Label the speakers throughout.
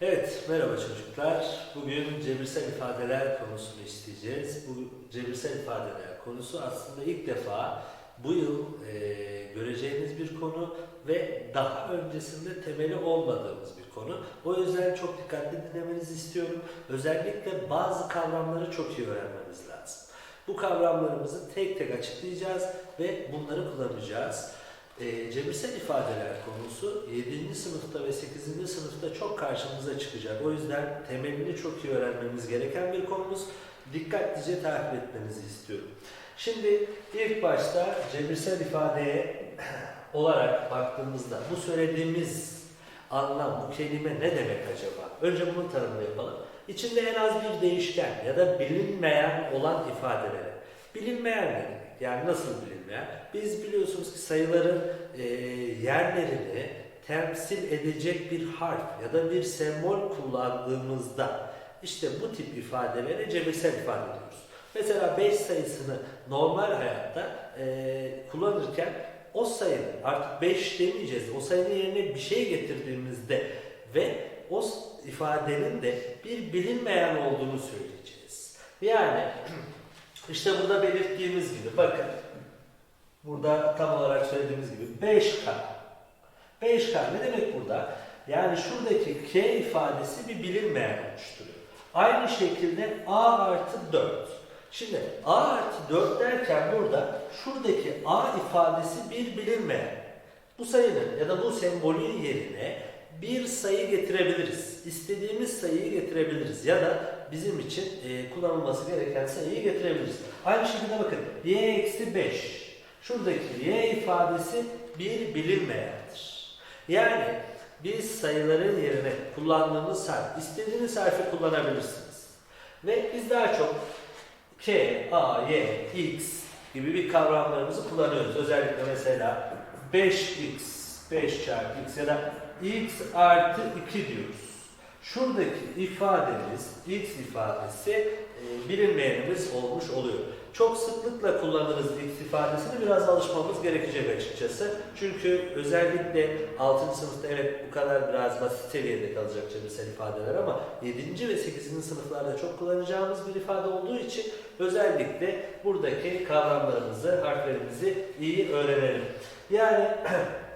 Speaker 1: Evet, merhaba çocuklar. Bugün cebirsel ifadeler konusunu işleyeceğiz. Bu cebirsel ifadeler konusu aslında ilk defa bu yıl e, göreceğiniz bir konu ve daha öncesinde temeli olmadığımız bir konu. O yüzden çok dikkatli dinlemenizi istiyorum. Özellikle bazı kavramları çok iyi öğrenmemiz lazım. Bu kavramlarımızı tek tek açıklayacağız ve bunları kullanacağız. E, cebirsel ifadeler konusu 7. sınıfta ve 8. sınıfta çok karşımıza çıkacak. O yüzden temelini çok iyi öğrenmemiz gereken bir konumuz. Dikkatlice takip etmenizi istiyorum. Şimdi ilk başta cebirsel ifadeye olarak baktığımızda bu söylediğimiz anlam, bu kelime ne demek acaba? Önce bunun tanımını yapalım. İçinde en az bir değişken ya da bilinmeyen olan ifadelere. Bilinmeyen ne demek? Yani nasıl bilinmeyen? Biz biliyorsunuz ki sayıların e, yerlerini temsil edecek bir harf ya da bir sembol kullandığımızda işte bu tip ifadelere cebirsel ifade diyoruz. Mesela 5 sayısını normal hayatta e, kullanırken o sayının artık 5 demeyeceğiz. O sayının yerine bir şey getirdiğimizde ve o ifadenin de bir bilinmeyen olduğunu söyleyeceğiz. Yani işte burada belirttiğimiz gibi bakın burada tam olarak söylediğimiz gibi 5K. 5K ne demek burada? Yani şuradaki K ifadesi bir bilinmeyen oluşturuyor. Aynı şekilde A artı 4. Şimdi A artı 4 derken burada şuradaki A ifadesi bir bilinmeyen. Bu sayının ya da bu sembolün yerine bir sayı getirebiliriz. İstediğimiz sayıyı getirebiliriz. Ya da bizim için e, kullanılması gereken sayıyı getirebiliriz. Aynı şekilde bakın y eksi 5. Şuradaki y ifadesi bir bilinmeyendir. Yani biz sayıların yerine kullandığımız harf, istediğiniz harfi kullanabilirsiniz. Ve biz daha çok K, A, Y, X gibi bir kavramlarımızı kullanıyoruz. Özellikle mesela 5X, 5 çarpı X ya da X artı 2 diyoruz. Şuradaki ifademiz, X ifadesi e, bilinmeyenimiz olmuş oluyor. Çok sıklıkla kullanırız X ifadesini biraz alışmamız gerekecek açıkçası. Çünkü özellikle 6. sınıfta evet bu kadar biraz basit seviyede kalacak cebirsel ifadeler ama 7. ve 8. sınıflarda çok kullanacağımız bir ifade olduğu için özellikle buradaki kavramlarımızı, harflerimizi iyi öğrenelim. Yani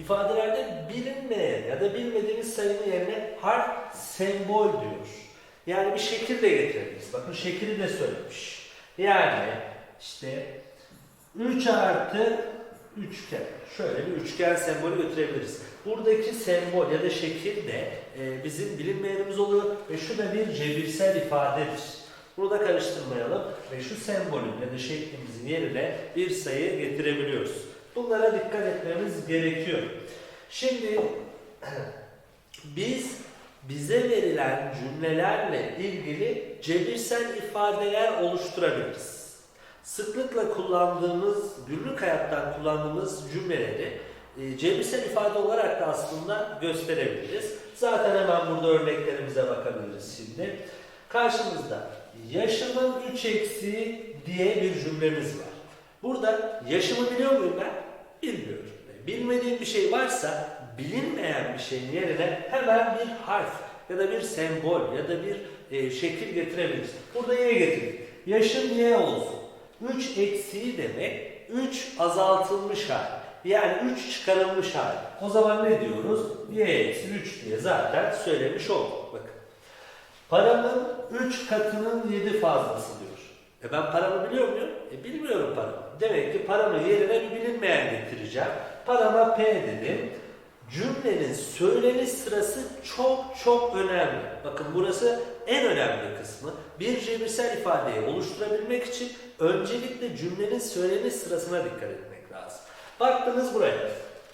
Speaker 1: ifadelerde bilinmeyen ya da bilmediğimiz sayının yerine harf sembol diyor. Yani bir şekil de getirebiliriz. Bakın şekili de söylemiş. Yani işte 3 artı üçgen. Şöyle bir üçgen sembolü götürebiliriz. Buradaki sembol ya da şekil de e, bizim bilinmeyenimiz oluyor ve şu da bir cebirsel ifadedir. Burada karıştırmayalım ve şu sembolün ya da şeklimizin yerine bir sayı getirebiliyoruz. Bunlara dikkat etmemiz gerekiyor. Şimdi biz bize verilen cümlelerle ilgili cebirsel ifadeler oluşturabiliriz. Sıklıkla kullandığımız, günlük hayattan kullandığımız cümleleri e, cebirsel ifade olarak da aslında gösterebiliriz. Zaten hemen burada örneklerimize bakabiliriz şimdi. Karşımızda yaşımın 3 eksiği diye bir cümlemiz var. Burada yaşımı biliyor muyum ben? Bilmiyorum. Bilmediğim bir şey varsa bilinmeyen bir şeyin yerine hemen bir harf ya da bir sembol ya da bir e, şekil getirebiliriz. Burada y getirdik. Yaşım y olsun. 3 eksiği demek 3 azaltılmış hal. Yani 3 çıkarılmış hal. O zaman ne diyoruz? y eksi 3 diye zaten söylemiş olduk. Bakın. Paramın 3 katının 7 fazlası diyor. E ben paramı biliyor muyum? E bilmiyorum paramı. Demek ki paramın yerine bir bilinmeyen getireceğim. Parama P dedim. Cümlenin söyleniş sırası çok çok önemli. Bakın burası en önemli kısmı. Bir cebirsel ifadeyi oluşturabilmek için öncelikle cümlenin söyleniş sırasına dikkat etmek lazım. Baktınız buraya.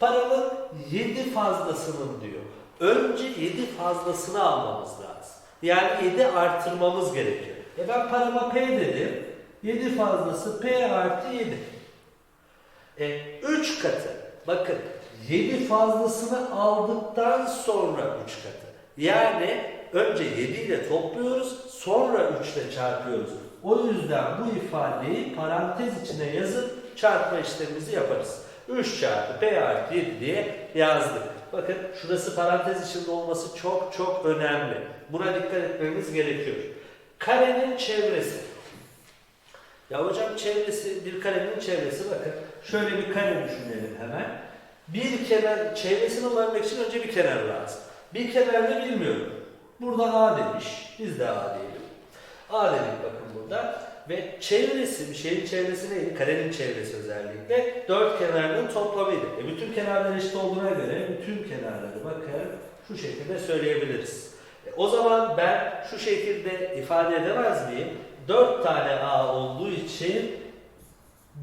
Speaker 1: Paramın 7 fazlasının diyor. Önce 7 fazlasını almamız lazım. Yani 7 artırmamız gerekiyor. E ben parama P dedim. 7 fazlası P artı 7. E, 3 katı. Bakın 7 fazlasını aldıktan sonra 3 katı. Yani önce 7 ile topluyoruz sonra 3 ile çarpıyoruz. O yüzden bu ifadeyi parantez içine yazıp çarpma işlemimizi yaparız. 3 çarpı P artı 7 diye yazdık. bakın şurası parantez içinde olması çok çok önemli. Buna dikkat etmemiz gerekiyor. Karenin çevresi. Ya hocam çevresi, bir karenin çevresi bakın. Şöyle bir kare düşünelim hemen. Bir kenar, çevresini bulabilmek için önce bir kenar lazım. Bir kenarını bilmiyorum. Burada A demiş. Biz de A diyelim. A dedik bakın burada. Ve çevresi, bir şeyin çevresi neydi? Karenin çevresi özellikle. Dört kenarının toplamıydı. E bütün kenarlar eşit olduğuna göre bütün kenarları bakın şu şekilde söyleyebiliriz. O zaman ben şu şekilde ifade edemez miyim? 4 tane A olduğu için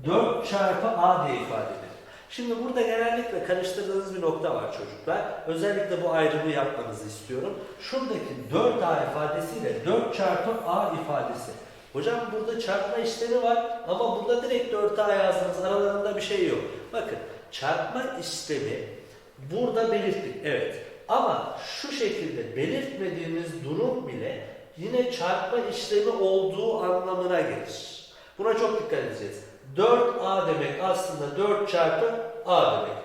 Speaker 1: 4 çarpı A diye ifade ederim. Şimdi burada genellikle karıştırdığınız bir nokta var çocuklar. Özellikle bu ayrımı yapmanızı istiyorum. Şuradaki 4A ifadesiyle 4 çarpı A ifadesi. Hocam burada çarpma işlemi var ama burada direkt 4A yazdınız. Aralarında bir şey yok. Bakın çarpma işlemi burada belirttik. Evet. Ama şu şekilde belirtmediğimiz durum bile yine çarpma işlemi olduğu anlamına gelir. Buna çok dikkat edeceğiz. 4A demek aslında 4 çarpı A demek.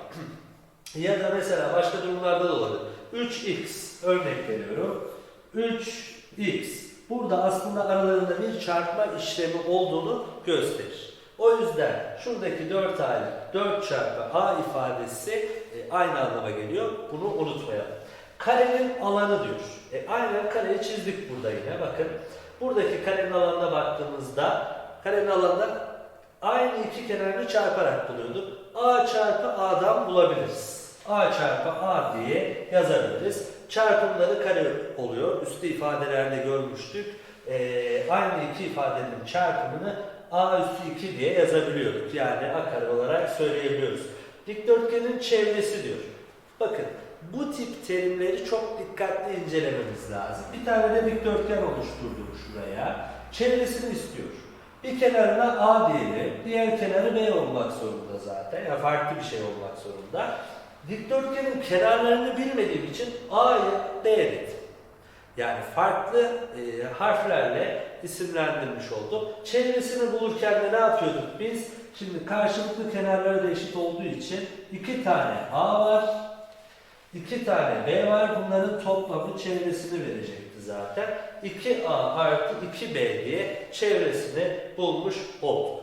Speaker 1: ya da mesela başka durumlarda da olabilir. 3x örnek veriyorum. 3x burada aslında aralarında bir çarpma işlemi olduğunu gösterir. O yüzden şuradaki 4 A ile 4 çarpı A ifadesi e, aynı anlama geliyor. Bunu unutmayalım. Karenin alanı diyor. E, aynen kareyi çizdik burada yine bakın. Buradaki karenin alanına baktığımızda karenin alanında aynı iki kenarını çarparak buluyorduk. A çarpı A'dan bulabiliriz. A çarpı A diye yazabiliriz. Çarpımları kare oluyor. Üstü ifadelerde görmüştük. E, aynı iki ifadenin çarpımını A üstü 2 diye yazabiliyorduk. Yani A kare olarak söyleyebiliyoruz. Dikdörtgenin çevresi diyor. Bakın bu tip terimleri çok dikkatli incelememiz lazım. Bir tane de dikdörtgen oluşturdum şuraya. Çevresini istiyor. Bir kenarına A diyelim, diğer kenarı B olmak zorunda zaten. Ya farklı bir şey olmak zorunda. Dikdörtgenin kenarlarını bilmediğim için A'yı B dedim. Yani farklı e, harflerle isimlendirmiş oldum. Çevresini bulurken de ne yapıyorduk biz? Şimdi karşılıklı kenarları da eşit olduğu için iki tane A var, iki tane B var. Bunların toplamı çevresini verecekti zaten. 2A artı 2B diye çevresini bulmuş olduk.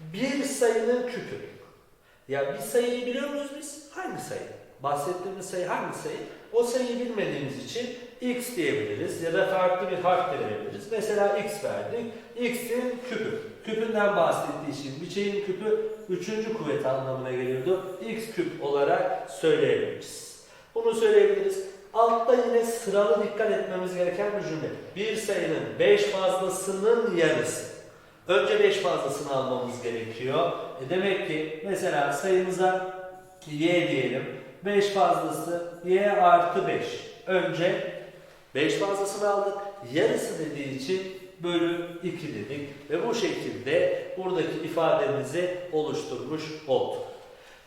Speaker 1: Bir sayının küpü. Ya bir sayıyı biliyor muyuz biz? Hangi sayı? Bahsettiğimiz sayı hangi sayı? O sayıyı bilmediğimiz için x diyebiliriz ya da farklı bir harf de verebiliriz. Mesela x verdik. x'in küpü. Küpünden bahsettiği için bir şeyin küpü üçüncü kuvvet anlamına geliyordu. x küp olarak söyleyebiliriz. Bunu söyleyebiliriz. Altta yine sıralı dikkat etmemiz gereken bir cümle. Bir sayının 5 fazlasının yarısı. Önce 5 fazlasını almamız gerekiyor. E demek ki mesela sayımıza y diyelim. 5 fazlası y artı 5. Önce 5 fazlasını aldık. Yarısı dediği için bölü 2 dedik. Ve bu şekilde buradaki ifademizi oluşturmuş olduk.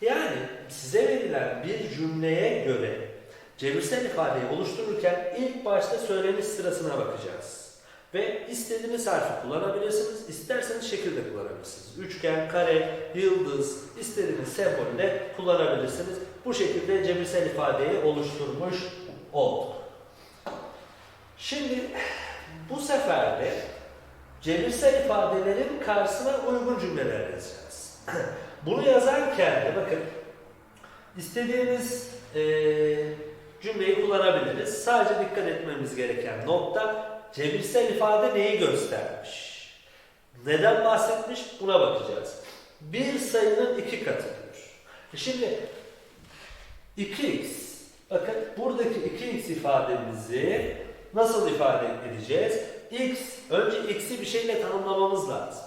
Speaker 1: Yani size verilen bir cümleye göre cebirsel ifadeyi oluştururken ilk başta söyleniş sırasına bakacağız. Ve istediğiniz harfi kullanabilirsiniz, isterseniz şekilde kullanabilirsiniz. Üçgen, kare, yıldız, istediğiniz sembolü de kullanabilirsiniz. Bu şekilde cebirsel ifadeyi oluşturmuş olduk. Şimdi bu sefer de cebirsel ifadelerin karşısına uygun cümleler yazacağız. Bunu yazarken de bakın istediğimiz eee cümleyi kullanabiliriz. Sadece dikkat etmemiz gereken nokta cebirsel ifade neyi göstermiş? Neden bahsetmiş? Buna bakacağız. Bir sayının iki katı diyor. Şimdi 2x bakın buradaki 2x ifademizi nasıl ifade edeceğiz? x önce x'i bir şeyle tanımlamamız lazım.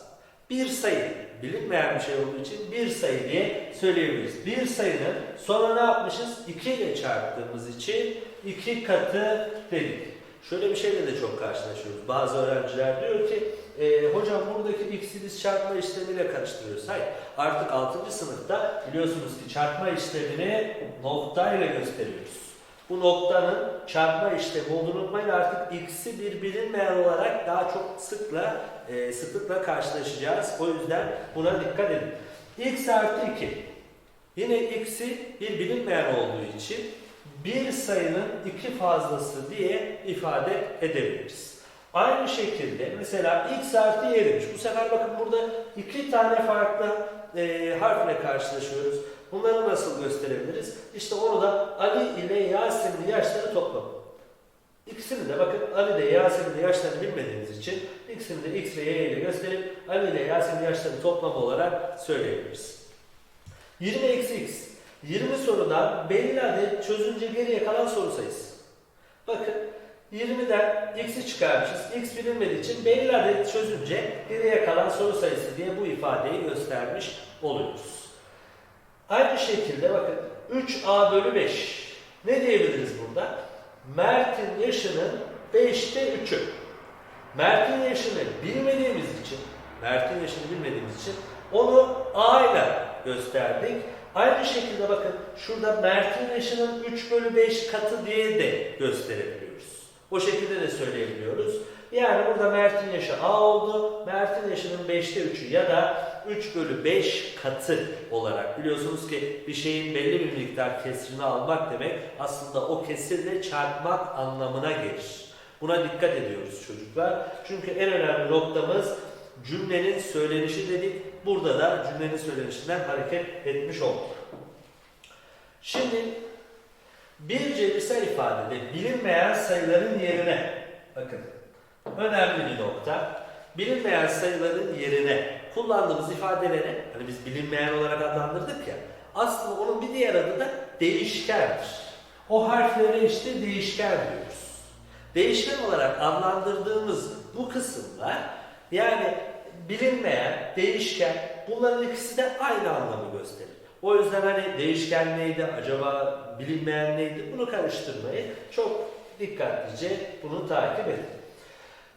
Speaker 1: Bir sayı bilinmeyen bir şey olduğu için bir sayı diye söyleyebiliriz. Bir sayının sonra ne yapmışız? 2 ile çarptığımız için 2 katı dedik. Şöyle bir şeyle de çok karşılaşıyoruz. Bazı öğrenciler diyor ki e, hocam buradaki x'i çarpma işlemiyle karıştırıyoruz. Hayır. Artık 6. sınıfta biliyorsunuz ki çarpma işlemini noktayla gösteriyoruz. Bu noktanın çarpma işlemi unutmayın. Artık x'i bir bilinmeyen olarak daha çok sıkla e, sıklıkla karşılaşacağız. O yüzden buna dikkat edin. x artı 2. Yine x'i bir bilinmeyen olduğu için bir sayının iki fazlası diye ifade edebiliriz. Aynı şekilde mesela x artı y'miş. Bu sefer bakın burada iki tane farklı e, harfle karşılaşıyoruz. Bunları nasıl gösterebiliriz? İşte onu da Ali ile Yasemin'in yaşları toplamı. İkisini de bakın Ali ile Yasemin'in yaşlarını bilmediğimiz için ikisini de X ve Y ile gösterip Ali ile Yasemin'in yaşlarını toplamı olarak söyleyebiliriz. 20 eksi X. 20 sorudan belli adet çözünce geriye kalan soru sayısı. Bakın 20'den x'i çıkarmışız. x bilinmediği için belli adet çözünce geriye kalan soru sayısı diye bu ifadeyi göstermiş oluyoruz. Aynı şekilde bakın 3a bölü 5. Ne diyebiliriz burada? Mert'in yaşının 5'te 3'ü. Mert'in yaşını bilmediğimiz için, Mert'in yaşını bilmediğimiz için onu a ile gösterdik. Aynı şekilde bakın şurada Mert'in yaşının 3 bölü 5 katı diye de gösterebiliyoruz. O şekilde de söyleyebiliyoruz. Yani burada Mert'in yaşı A oldu. Mert'in yaşının 5'te 3'ü ya da 3 bölü 5 katı olarak. Biliyorsunuz ki bir şeyin belli bir miktar kesrini almak demek aslında o kesirle çarpmak anlamına gelir. Buna dikkat ediyoruz çocuklar. Çünkü en önemli noktamız cümlenin söylenişi dedik. Burada da cümlenin söylenişinden hareket etmiş olduk. Şimdi bir cebirsel ifadede bilinmeyen sayıların yerine bakın önemli bir nokta. Bilinmeyen sayıların yerine kullandığımız ifadelere hani biz bilinmeyen olarak adlandırdık ya aslında onun bir diğer adı da değişkendir. O harflere işte değişken diyoruz. Değişken olarak adlandırdığımız bu kısımlar yani bilinmeyen, değişken bunların ikisi de aynı anlamı gösterir. O yüzden hani değişken neydi, acaba bilinmeyen neydi bunu karıştırmayı çok dikkatlice bunu takip edin.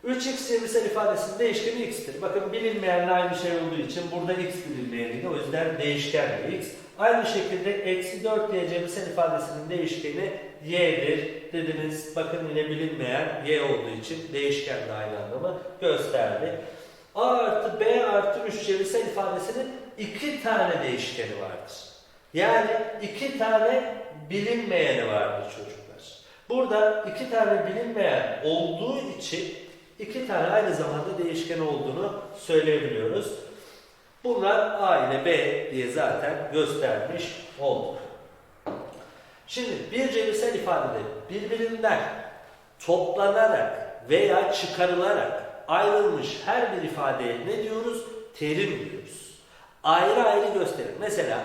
Speaker 1: 3x çevirsel ifadesinin değişkeni x'tir. Bakın bilinmeyenle aynı şey olduğu için burada x bilinmeyeniydi. O yüzden değişken de x. Aynı şekilde eksi 4 diye çevirsel ifadesinin değişkeni y'dir dediniz. Bakın yine bilinmeyen y olduğu için değişken de aynı anlamı gösterdi. A artı B artı 3 çevirsel ifadesinin iki tane değişkeni vardır. Yani iki tane bilinmeyeni vardır çocuklar. Burada iki tane bilinmeyen olduğu için iki tane aynı zamanda değişken olduğunu söyleyebiliyoruz. Bunlar A ile B diye zaten göstermiş olduk. Şimdi bir cebirsel ifadede birbirinden toplanarak veya çıkarılarak ayrılmış her bir ifadeye ne diyoruz? Terim diyoruz. Ayrı ayrı gösterir. Mesela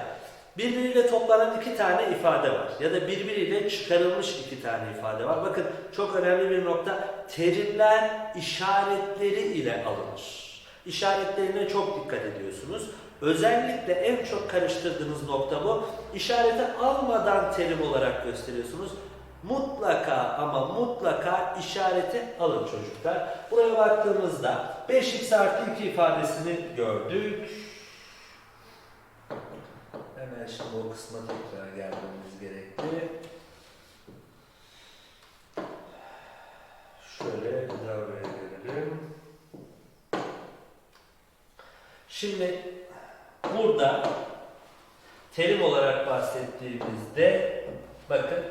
Speaker 1: birbiriyle toplanan iki tane ifade var ya da birbiriyle çıkarılmış iki tane ifade var. Bakın çok önemli bir nokta terimler işaretleri ile alınır. İşaretlerine çok dikkat ediyorsunuz. Özellikle en çok karıştırdığınız nokta bu. İşareti almadan terim olarak gösteriyorsunuz. Mutlaka ama mutlaka işareti alın çocuklar. Buraya baktığımızda 5x artı 2 ifadesini gördük. Hemen şimdi o kısma tekrar gelmemiz gerekti. Şöyle devreye gelelim. Şimdi burada terim olarak bahsettiğimizde bakın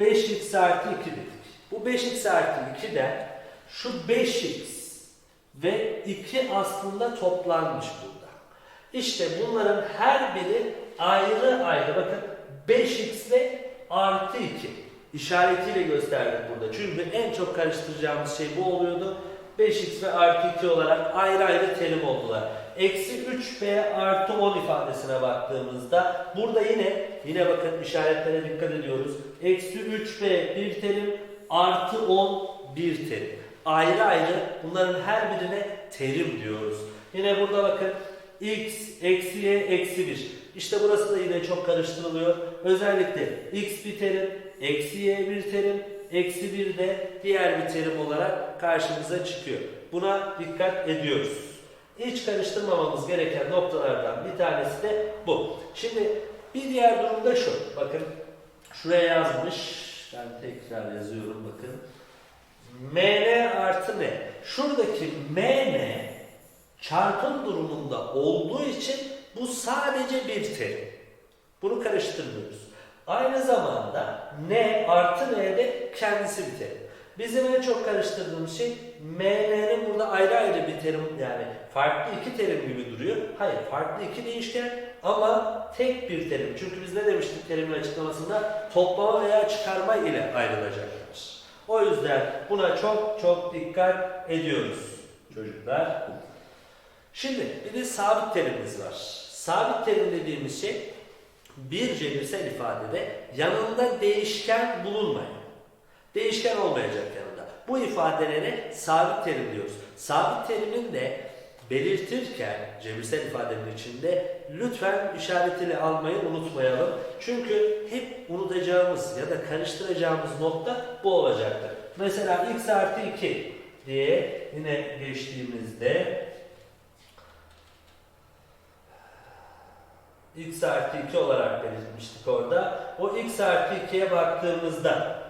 Speaker 1: 5x artı 2 dedik. Bu 5x artı 2'den şu 5x ve 2 aslında toplanmış burada. İşte bunların her biri ayrı ayrı bakın 5x ve artı 2 işaretiyle gösterdik burada. Çünkü en çok karıştıracağımız şey bu oluyordu. 5x ve artı 2 olarak ayrı ayrı terim oldular. Eksi 3b artı 10 ifadesine baktığımızda burada yine yine bakın işaretlere dikkat ediyoruz. Eksi 3b bir terim artı 10 bir terim. Ayrı ayrı bunların her birine terim diyoruz. Yine burada bakın x eksi y eksi 1. İşte burası da yine çok karıştırılıyor. Özellikle x bir terim, eksi y bir terim, eksi 1 de diğer bir terim olarak karşımıza çıkıyor. Buna dikkat ediyoruz. Hiç karıştırmamamız gereken noktalardan bir tanesi de bu. Şimdi bir diğer durum da şu. Bakın şuraya yazmış. Ben tekrar yazıyorum bakın. mn artı n. Şuradaki mn çarpım durumunda olduğu için bu sadece bir terim. Bunu karıştırmıyoruz. Aynı zamanda n artı n de kendisi bir terim. Bizim en çok karıştırdığımız şey MN'nin burada ayrı ayrı bir terim yani farklı iki terim gibi duruyor. Hayır farklı iki değişken ama tek bir terim. Çünkü biz ne demiştik terimin açıklamasında toplama veya çıkarma ile ayrılacaklar. O yüzden buna çok çok dikkat ediyoruz çocuklar. Şimdi bir de sabit terimimiz var. Sabit terim dediğimiz şey bir cebirsel ifadede yanında değişken bulunmayan. Değişken olmayacak yanında. Bu ifadelere sabit terim diyoruz. Sabit terimin de belirtirken cebirsel ifadenin içinde lütfen işaretiyle almayı unutmayalım. Çünkü hep unutacağımız ya da karıştıracağımız nokta bu olacaktır. Mesela x artı 2 diye yine geçtiğimizde x artı 2 olarak belirtmiştik orada. O x artı 2'ye baktığımızda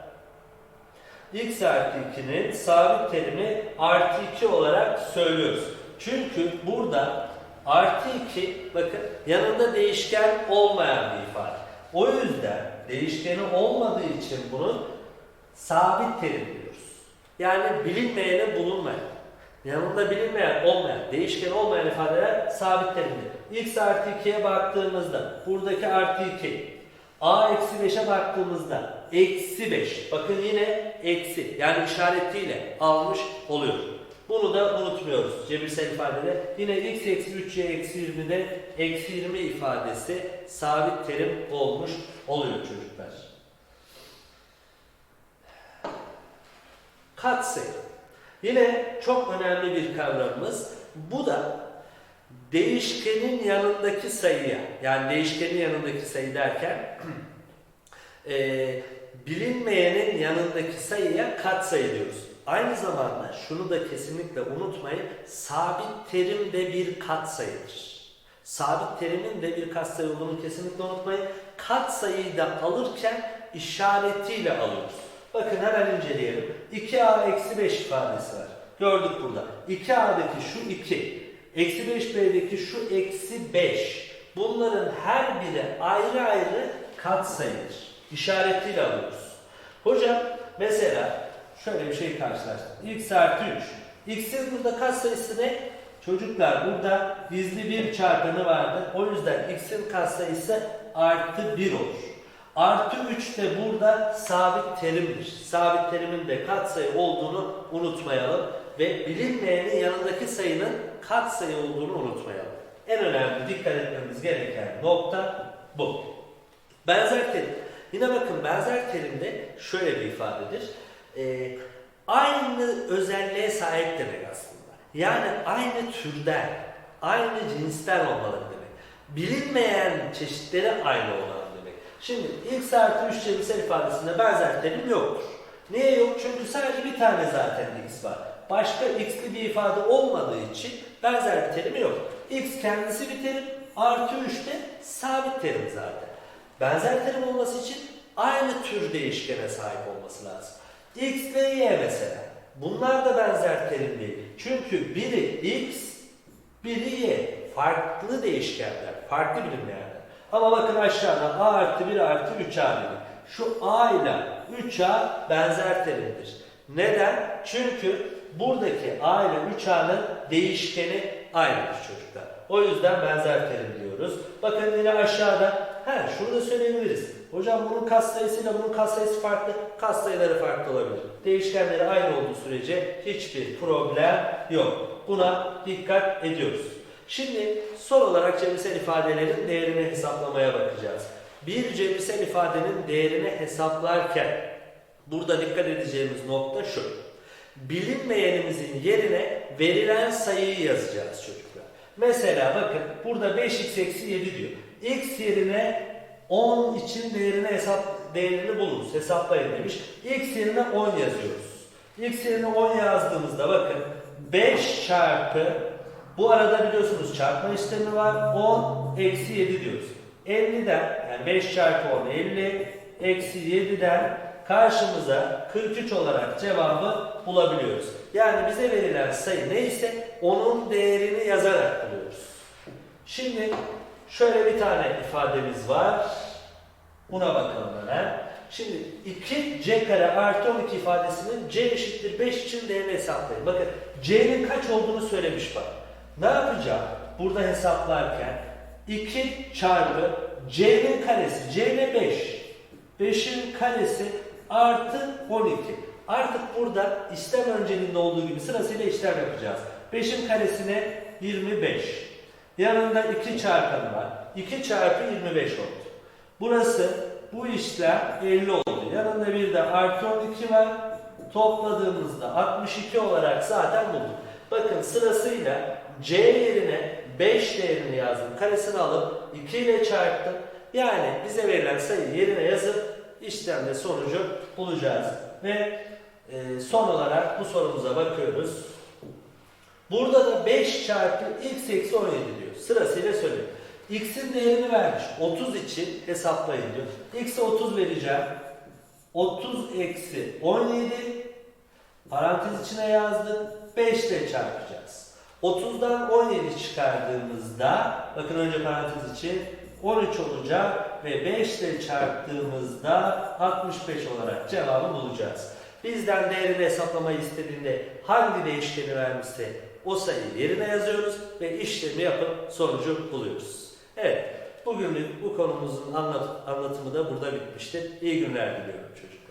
Speaker 1: x artı 2'nin sabit terimi artı 2 olarak söylüyoruz. Çünkü burada artı 2 bakın yanında değişken olmayan bir ifade. O yüzden değişkeni olmadığı için bunun sabit terim diyoruz. Yani bilinmeyene bulunmayan. Yanında bilinmeyen, olmayan, değişken olmayan ifadeler sabit terimdir. X artı 2'ye baktığımızda buradaki artı 2, a eksi 5'e baktığımızda eksi 5. Bakın yine eksi yani işaretiyle almış oluyor. Bunu da unutmuyoruz cebirsel ifadede. Yine x eksi 3y eksi 20'de eksi 20 ifadesi sabit terim olmuş oluyor çocuklar. Katsayı. Yine çok önemli bir kavramımız. Bu da değişkenin yanındaki sayıya, yani değişkenin yanındaki sayı derken e, bilinmeyenin yanındaki sayıya katsayı diyoruz. Aynı zamanda şunu da kesinlikle unutmayın, sabit terim de bir katsayıdır. Sabit terimin de bir katsayı olduğunu kesinlikle unutmayın. Katsayıyı da alırken işaretiyle alıyoruz. Bakın hemen inceleyelim. 2a eksi 5 ifadesi var. Gördük burada. 2a'daki şu 2, eksi 5b'deki şu eksi 5. Bunların her biri ayrı ayrı katsayıdır. İşaretiyle alıyoruz. Hocam mesela şöyle bir şey karşılaştık. x artı 3. x'in burada katsayısı ne? Çocuklar burada gizli bir çarpanı vardır. O yüzden x'in katsayısı artı 1 olur. Artı 3 de burada sabit terimdir. Sabit terimin de katsayı olduğunu unutmayalım. Ve bilinmeyenin yanındaki sayının katsayı olduğunu unutmayalım. En önemli dikkat etmemiz gereken nokta bu. Benzer terim. Yine bakın benzer terimde şöyle bir ifadedir. Ee, aynı özelliğe sahip demek aslında. Yani aynı türden, aynı cinsten olmalı demek. Bilinmeyen çeşitleri aynı olan demek. Şimdi x artı 3 cebirsel ifadesinde benzer terim yoktur. Niye yok? Çünkü sadece bir tane zaten x var. Başka x'li bir ifade olmadığı için benzer bir terimi yok. x kendisi bir terim, artı 3 de sabit terim zaten. Benzer terim olması için aynı tür değişkene sahip olması lazım. x ve y mesela. Bunlar da benzer terim değil. Çünkü biri x, biri y. Farklı değişkenler, farklı bilinmeyenler. Ama bakın aşağıda a artı 1 artı 3a dedik. Şu a ile 3a benzer terimdir. Neden? Çünkü buradaki a ile 3a'nın değişkeni aynıdır çocuklar. O yüzden benzer terim diyoruz. Bakın yine aşağıda, he şunu da söyleyebiliriz. Hocam bunun katsayısıyla bunun katsayısı farklı, katsayıları farklı olabilir. Değişkenleri aynı olduğu sürece hiçbir problem yok. Buna dikkat ediyoruz. Şimdi son olarak cebirsel ifadelerin değerini hesaplamaya bakacağız. Bir cebirsel ifadenin değerini hesaplarken burada dikkat edeceğimiz nokta şu. Bilinmeyenimizin yerine verilen sayıyı yazacağız çocuklar. Mesela bakın burada 5x eksi 7 diyor. x yerine 10 için değerini hesap değerini buluruz. Hesaplayın demiş. X yerine 10 yazıyoruz. X yerine 10 yazdığımızda bakın 5 çarpı bu arada biliyorsunuz çarpma işlemi var. 10 eksi 7 diyoruz. 50'den yani 5 çarpı 10 50 eksi 7'den karşımıza 43 olarak cevabı bulabiliyoruz. Yani bize verilen sayı neyse onun değerini yazarak buluyoruz. Şimdi şöyle bir tane ifademiz var. Buna bakalım hemen. Şimdi 2c kare artı 12 ifadesinin c eşittir 5 için değerini hesaplayın. Bakın c'nin kaç olduğunu söylemiş bak. Ne yapacağım? Burada hesaplarken 2 çarpı c'nin karesi. c ne 5? 5'in karesi artı 12. Artık burada işlem önceliğinde olduğu gibi sırasıyla işlem yapacağız. 5'in karesine 25. Yanında 2 çarpanı var. 2 çarpı 25 oldu. Burası bu işlem 50 oldu. Yanında bir de artı 12 var. Topladığımızda 62 olarak zaten bulduk. Bakın sırasıyla C yerine 5 değerini yazdım. Karesini alıp 2 ile çarptım. Yani bize verilen sayıyı yerine yazıp işlemde sonucu bulacağız. Ve e, son olarak bu sorumuza bakıyoruz. Burada da 5 çarpı x eksi 17 diyor. Sırasıyla söylüyor. X'in değerini vermiş. 30 için hesaplayın diyor. X'e 30 vereceğim. 30 eksi 17 parantez içine yazdık. 5 ile çarpacağız. 30'dan 17 çıkardığımızda bakın önce parantez için 13 olacak ve 5 ile çarptığımızda 65 olarak cevabı bulacağız. Bizden değerini hesaplamayı istediğinde hangi değişkeni vermişse o sayıyı yerine yazıyoruz ve işlemi yapıp sonucu buluyoruz. Evet, bugünlük bu konumuzun anlat- anlatımı da burada bitmiştir. İyi günler diliyorum çocuklar.